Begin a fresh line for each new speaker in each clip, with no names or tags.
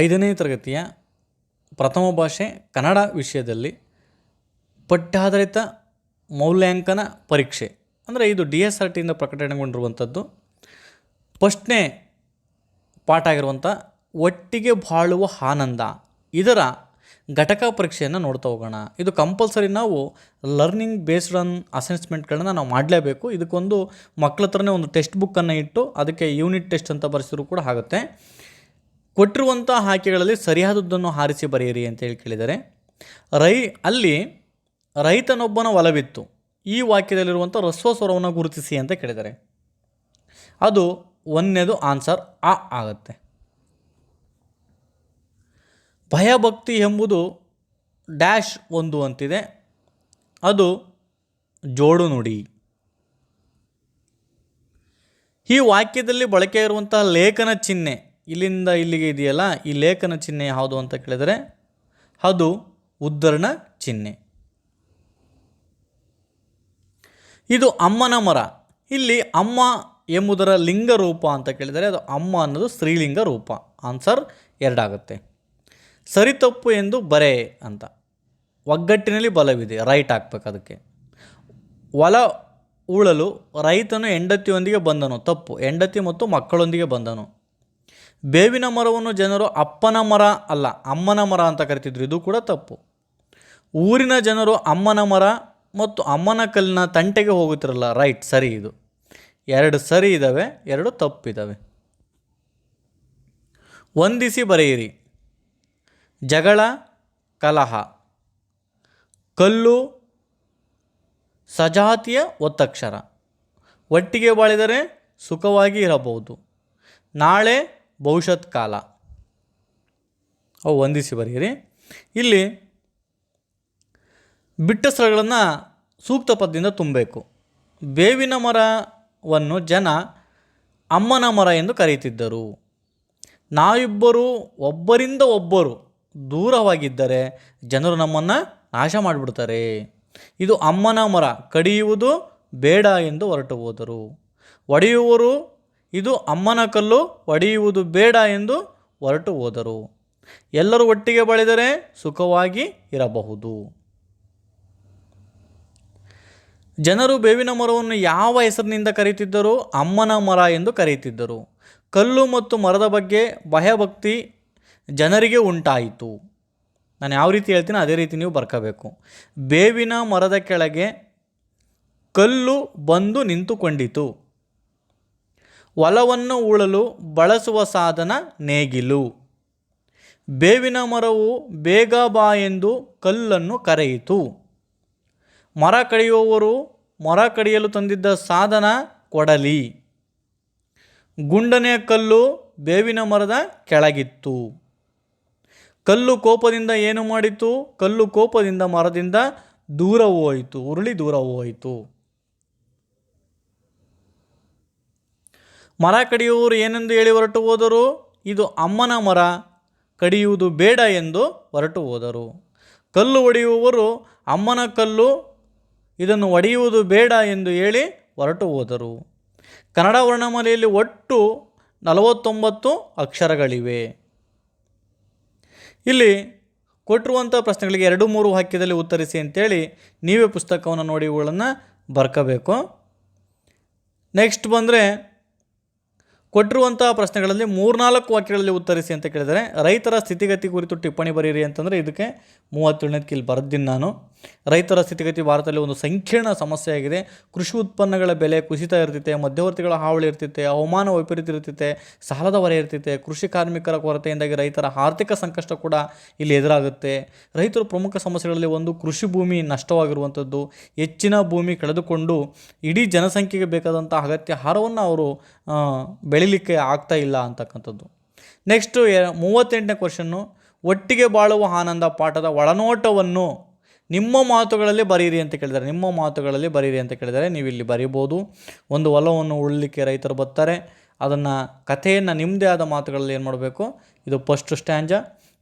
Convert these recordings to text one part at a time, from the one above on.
ಐದನೇ ತರಗತಿಯ ಪ್ರಥಮ ಭಾಷೆ ಕನ್ನಡ ವಿಷಯದಲ್ಲಿ ಪಠ್ಯಾಧಾರಿತ ಮೌಲ್ಯಾಂಕನ ಪರೀಕ್ಷೆ, ಅಂದರೆ ಇದು ಡಿ ಎಸ್ ಆರ್ ಟಿಯಿಂದ ಪ್ರಕಟಣೆಗೊಂಡಿರುವಂಥದ್ದು. ಫಸ್ಟ್ನೇ ಪಾಠ ಆಗಿರುವಂಥ ಒಟ್ಟಿಗೆ ಬಾಳುವ ಆನಂದ, ಇದರ ಘಟಕ ಪರೀಕ್ಷೆಯನ್ನು ನೋಡ್ತಾ ಹೋಗೋಣ. ಇದು ಕಂಪಲ್ಸರಿ ನಾವು ಲರ್ನಿಂಗ್ ಬೇಸ್ಡ್ ಆನ್ ಅಸೆಸ್ಮೆಂಟ್ಗಳನ್ನ ನಾವು ಮಾಡಲೇಬೇಕು. ಇದಕ್ಕೊಂದು ಮಕ್ಕಳ ಹತ್ರನೇ ಒಂದು ಟೆಕ್ಸ್ಟ್ ಬುಕ್ಕನ್ನು ಇಟ್ಟು ಅದಕ್ಕೆ ಯೂನಿಟ್ ಟೆಸ್ಟ್ ಅಂತ ಬರೆಸಿದ್ರು ಕೂಡ ಆಗುತ್ತೆ. ಕೊಟ್ಟಿರುವಂಥ ಆಯ್ಕೆಗಳಲ್ಲಿ ಸರಿಯಾದದ್ದನ್ನು ಆರಿಸಿ ಬರೆಯಿರಿ ಅಂತ ಹೇಳಿ ಕೇಳಿದರೆ ರೈ, ಅಲ್ಲಿ ರೈತನೊಬ್ಬನ ಒಲವಿತ್ತು. ಈ ವಾಕ್ಯದಲ್ಲಿರುವಂಥ ರಸ್ವ ಸ್ವರವನ್ನು ಗುರುತಿಸಿ ಅಂತ ಕೇಳಿದರೆ ಅದು ಒಂದನೇದು ಆನ್ಸರ್ ಆ ಆಗುತ್ತೆ. ಭಯಭಕ್ತಿ ಎಂಬುದು ಡ್ಯಾಶ್ ಒಂದು ಅಂತಿದೆ. ಅದು ಜೋಡು ನುಡಿ. ಈ ವಾಕ್ಯದಲ್ಲಿ ಬಳಕೆ ಇರುವಂತಹ ಲೇಖನ ಚಿಹ್ನೆ ಇಲ್ಲಿಂದ ಇಲ್ಲಿಗೆ ಇದೆಯಲ್ಲ, ಈ ಲೇಖನ ಚಿಹ್ನೆ ಯಾವುದು ಅಂತ ಕೇಳಿದರೆ, ಅದು ಉದ್ಧರಣ ಚಿಹ್ನೆ. ಇದು ಅಮ್ಮನ ಮರ. ಇಲ್ಲಿ ಅಮ್ಮ ಎಂಬುದರ ಲಿಂಗ ರೂಪ ಅಂತ ಕೇಳಿದರೆ, ಅದು ಅಮ್ಮ ಅನ್ನೋದು ಸ್ತ್ರೀಲಿಂಗ ರೂಪ. ಆನ್ಸರ್ ಎರಡಾಗುತ್ತೆ. ಸರಿ ತಪ್ಪು ಎಂದು ಬರೆ ಅಂತ. ಒಗ್ಗಟ್ಟಿನಲ್ಲಿ ಬಲವಿದೆ ರೈಟ್ ಹಾಕ್ಬೇಕು ಅದಕ್ಕೆ. ಹೊಲ ಉಳಲು ರೈತನು ಹೆಂಡತಿಯೊಂದಿಗೆ ಬಂದನು, ತಪ್ಪು. ಹೆಂಡತಿ ಮತ್ತು ಮಕ್ಕಳೊಂದಿಗೆ ಬಂದನು. ಬೇವಿನ ಮರವನ್ನು ಜನರು ಅಪ್ಪನ ಮರ ಅಲ್ಲ, ಅಮ್ಮನ ಮರ ಅಂತ ಕರಿತಿದ್ರು. ಇದು ಕೂಡ ತಪ್ಪು. ಊರಿನ ಜನರು ಅಮ್ಮನ ಮರ ಮತ್ತು ಅಮ್ಮನ ಕಲ್ಲಿನ ತಂಟೆಗೆ ಹೋಗುತ್ತಿರಲ್ಲ. ರೈಟ್, ಸರಿ ಇದು. ಎರಡು ಸರಿ ಇದ್ದಾವೆ ಎರಡು ತಪ್ಪಿದ್ದಾವೆ ವಂದಿಸಿ ಬರೆಯಿರಿ. ಜಗಳ, ಕಲಹ. ಕಲ್ಲು, ಸಜಾತಿಯ ಒತ್ತಕ್ಷರ. ಒಟ್ಟಿಗೆ ಬಾಳಿದರೆ ಸುಖವಾಗಿ ಇರಬಹುದು. ನಾಳೆ ಭವಿಷ್ಯತ್ ಕಾಲ. ಅವು ವಂದಿಸಿ ಬರೆಯಿರಿ. ಇಲ್ಲಿ ಬಿಟ್ಟ ಸ್ಥಳಗಳನ್ನು ಸೂಕ್ತ ಪದದಿಂದ ತುಂಬಬೇಕು. ಬೇವಿನ ಮರವನ್ನು ಜನ ಅಮ್ಮನ ಮರ ಎಂದು ಕರೆಯುತ್ತಿದ್ದರು. ನಾವಿಬ್ಬರು ಒಬ್ಬರಿಂದ ಒಬ್ಬರು ದೂರವಾಗಿದ್ದರೆ ಜನರು ನಮ್ಮನ್ನು ನಾಶ ಮಾಡಿಬಿಡ್ತಾರೆ. ಇದು ಅಮ್ಮನ ಮರ. ಕಡಿಯುವುದು ಬೇಡ ಎಂದು ಹೊರಟು ಹೋದರು. ಒಡೆಯುವರು ಇದು ಅಮ್ಮನ ಕಲ್ಲು ಒಡೆಯುವುದು ಬೇಡ ಎಂದು ಹೊರಟು ಹೋದರು. ಎಲ್ಲರೂ ಒಟ್ಟಿಗೆ ಬಳಿದರೆ ಸುಖವಾಗಿ ಇರಬಹುದು. ಜನರು ಬೇವಿನ ಮರವನ್ನು ಯಾವ ಹೆಸರಿನಿಂದ ಕರೆಯುತ್ತಿದ್ದರೂ? ಅಮ್ಮನ ಮರ ಎಂದು ಕರೆಯುತ್ತಿದ್ದರು. ಕಲ್ಲು ಮತ್ತು ಮರದ ಬಗ್ಗೆ ಭಯಭಕ್ತಿ ಜನರಿಗೆ ಉಂಟಾಯಿತು. ನಾನು ಯಾವ ರೀತಿ ಹೇಳ್ತೀನಿ ಅದೇ ರೀತಿ ನೀವು ಬರ್ಕೋಬೇಕು. ಬೇವಿನ ಮರದ ಕೆಳಗೆ ಕಲ್ಲು ಬಂದು ನಿಂತುಕೊಂಡಿತು. ಹೊಲವನ್ನು ಉಳಲು ಬಳಸುವ ಸಾಧನ ನೇಗಿಲು. ಬೇವಿನ ಮರವು ಬೇಗ ಬಾ ಎಂದು ಕಲ್ಲನ್ನು ಕರೆಯಿತು. ಮರ ಕಡಿಯುವವರು ಮರ ಕಡಿಯಲು ತಂದಿದ್ದ ಸಾಧನ ಕೊಡಲಿ. ಗುಂಡನೆಯ ಕಲ್ಲು ಬೇವಿನ ಮರದ ಕೆಳಗಿತ್ತು. ಕಲ್ಲು ಕೋಪದಿಂದ ಏನು ಮಾಡಿತು? ಕಲ್ಲು ಕೋಪದಿಂದ ಮರದಿಂದ ದೂರ ಹೋಯಿತು, ಉರುಳಿ ದೂರ ಹೋಯಿತು. ಮರ ಕಡಿಯುವವರು ಏನೆಂದು ಹೇಳಿ ಹೊರಟು ಹೋದರು? ಇದು ಅಮ್ಮನ ಮರ, ಕಡಿಯುವುದು ಬೇಡ ಎಂದು ಹೊರಟು ಹೋದರು. ಕಲ್ಲು ಒಡೆಯುವವರು ಅಮ್ಮನ ಕಲ್ಲು ಇದನ್ನು ಒಡೆಯುವುದು ಬೇಡ ಎಂದು ಹೇಳಿ ಹೊರಟು ಹೋದರು. ಕನ್ನಡ ವರ್ಣಮಾಲೆಯಲ್ಲಿ ಒಟ್ಟು ನಲವತ್ತೊಂಬತ್ತು ಅಕ್ಷರಗಳಿವೆ. ಇಲ್ಲಿ ಕೊಟ್ಟಿರುವಂಥ ಪ್ರಶ್ನೆಗಳಿಗೆ ಎರಡು ಮೂರು ವಾಕ್ಯದಲ್ಲಿ ಉತ್ತರಿಸಿ ಅಂತೇಳಿ ನೀವೇ ಪುಸ್ತಕವನ್ನು ನೋಡಿ ಇವುಗಳನ್ನು ಬರ್ಕೋಬೇಕು. ನೆಕ್ಸ್ಟ್ ಬಂದರೆ ಕೊಟ್ಟಿರುವಂಥ ಪ್ರಶ್ನೆಗಳಲ್ಲಿ ಮೂರ್ನಾಲ್ಕು ವಾಕ್ಯಗಳಲ್ಲಿ ಉತ್ತರಿಸಿ ಅಂತ ಕೇಳಿದರೆ, ರೈತರ ಸ್ಥಿತಿಗತಿ ಕುರಿತು ಟಿಪ್ಪಣಿ ಬರೀರಿ ಅಂತಂದರೆ ಇದಕ್ಕೆ ಮೂವತ್ತೇಳನೇದಕ್ಕೆ ಇಲ್ಲಿ ಬರೆದಿನಿ ನಾನು. ರೈತರ ಸ್ಥಿತಿಗತಿ ಭಾರತದಲ್ಲಿ ಒಂದು ಸಂಕೀರ್ಣ ಸಮಸ್ಯೆಯಾಗಿದೆ. ಕೃಷಿ ಉತ್ಪನ್ನಗಳ ಬೆಲೆ ಕುಸಿತ ಇರ್ತೈತೆ ಮಧ್ಯವರ್ತಿಗಳ ಹಾವಳಿ ಇರ್ತೈತೆ ಹವಾಮಾನ ವೈಪರೀತ್ಯ ಇರ್ತೈತೆ ಸಾಲದ ಹೊರೆ ಇರ್ತೈತೆ ಕೃಷಿ ಕಾರ್ಮಿಕರ ಕೊರತೆಯಿಂದಾಗಿ ರೈತರ ಆರ್ಥಿಕ ಸಂಕಷ್ಟ ಕೂಡ ಇಲ್ಲಿ ಎದುರಾಗುತ್ತೆ. ರೈತರು ಪ್ರಮುಖ ಸಮಸ್ಯೆಗಳಲ್ಲಿ ಒಂದು ಕೃಷಿ ಭೂಮಿ ನಷ್ಟವಾಗಿರುವಂಥದ್ದು. ಹೆಚ್ಚಿನ ಭೂಮಿ ಕಳೆದುಕೊಂಡು ಇಡೀ ಜನಸಂಖ್ಯೆಗೆ ಬೇಕಾದಂಥ ಅಗತ್ಯ ಆಹಾರವನ್ನು ಅವರು ಬೆಳಿಲಿಕ್ಕೆ ಆಗ್ತಾ ಇಲ್ಲ ಅಂತಕ್ಕಂಥದ್ದು. ನೆಕ್ಸ್ಟು ಮೂವತ್ತೆಂಟನೇ ಕ್ವಶನ್ನು ಒಟ್ಟಿಗೆ ಬಾಳುವ ಆನಂದ ಪಾಠದ ಒಳನೋಟವನ್ನು ನಿಮ್ಮ ಮಾತುಗಳಲ್ಲಿ ಬರೀರಿ ಅಂತ ಕೇಳಿದ್ದಾರೆ. ನಿಮ್ಮ ಮಾತುಗಳಲ್ಲಿ ಬರೀರಿ ಅಂತ ಕೇಳಿದರೆ ನೀವು ಇಲ್ಲಿ ಬರೀಬೋದು. ಒಂದು ಹೊಲವನ್ನು ಉಳಲಿಕ್ಕೆ ರೈತರು ಬರ್ತಾರೆ. ಅದನ್ನು, ಕಥೆಯನ್ನು ನಿಮ್ಮದೇ ಆದ ಮಾತುಗಳಲ್ಲಿ ಏನು ಮಾಡಬೇಕು? ಇದು ಫಸ್ಟ್ ಸ್ಟ್ಯಾಂಜ.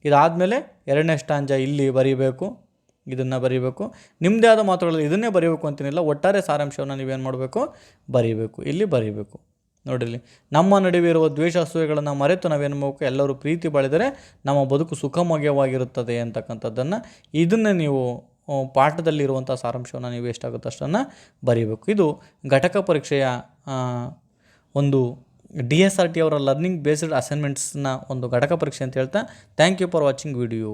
ಇದಾದಮೇಲೆ ಎರಡನೇ ಸ್ಟ್ಯಾಂಜ ಇಲ್ಲಿ ಬರೀಬೇಕು. ಇದನ್ನು ಬರೀಬೇಕು. ನಿಮ್ಮದೇ ಆದ ಮಾತುಗಳಲ್ಲಿ ಇದನ್ನೇ ಬರೀಬೇಕು ಅಂತೇನಿಲ್ಲ. ಒಟ್ಟಾರೆ ಸಾರಾಂಶವನ್ನು ನೀವೇನು ಮಾಡಬೇಕು? ಬರೀಬೇಕು. ಇಲ್ಲಿ ಬರೀಬೇಕು. ನೋಡಿರಲಿ. ನಮ್ಮ ನಡುವೆ ಇರುವ ದ್ವೇಷ ಅಸೂಯೆಗಳನ್ನು ಮರೆತು ನಾವೇನು ಮಾಡಬೇಕು? ಎಲ್ಲರೂ ಪ್ರೀತಿ ಬಾಳಿದರೆ ನಮ್ಮ ಬದುಕು ಸುಖಮಯವಾಗಿರುತ್ತದೆ ಅಂತಕ್ಕಂಥದ್ದನ್ನು ಇದನ್ನು ನೀವು ಪಾಠದಲ್ಲಿರುವಂಥ ಸಾರಾಂಶವನ್ನು ನೀವು ಎಷ್ಟಾಗುತ್ತೆ ಅಷ್ಟನ್ನು ಬರೀಬೇಕು. ಇದು ಘಟಕ ಪರೀಕ್ಷೆಯ ಒಂದು ಡಿ ಎಸ್ ಆರ್ ಟಿ ಅವರ ಲರ್ನಿಂಗ್ ಬೇಸ್ಡ್ ಅಸೈನ್ಮೆಂಟ್ಸ್ನ ಒಂದು ಘಟಕ ಪರೀಕ್ಷೆ ಅಂತ ಹೇಳ್ತಾ thank you for watching video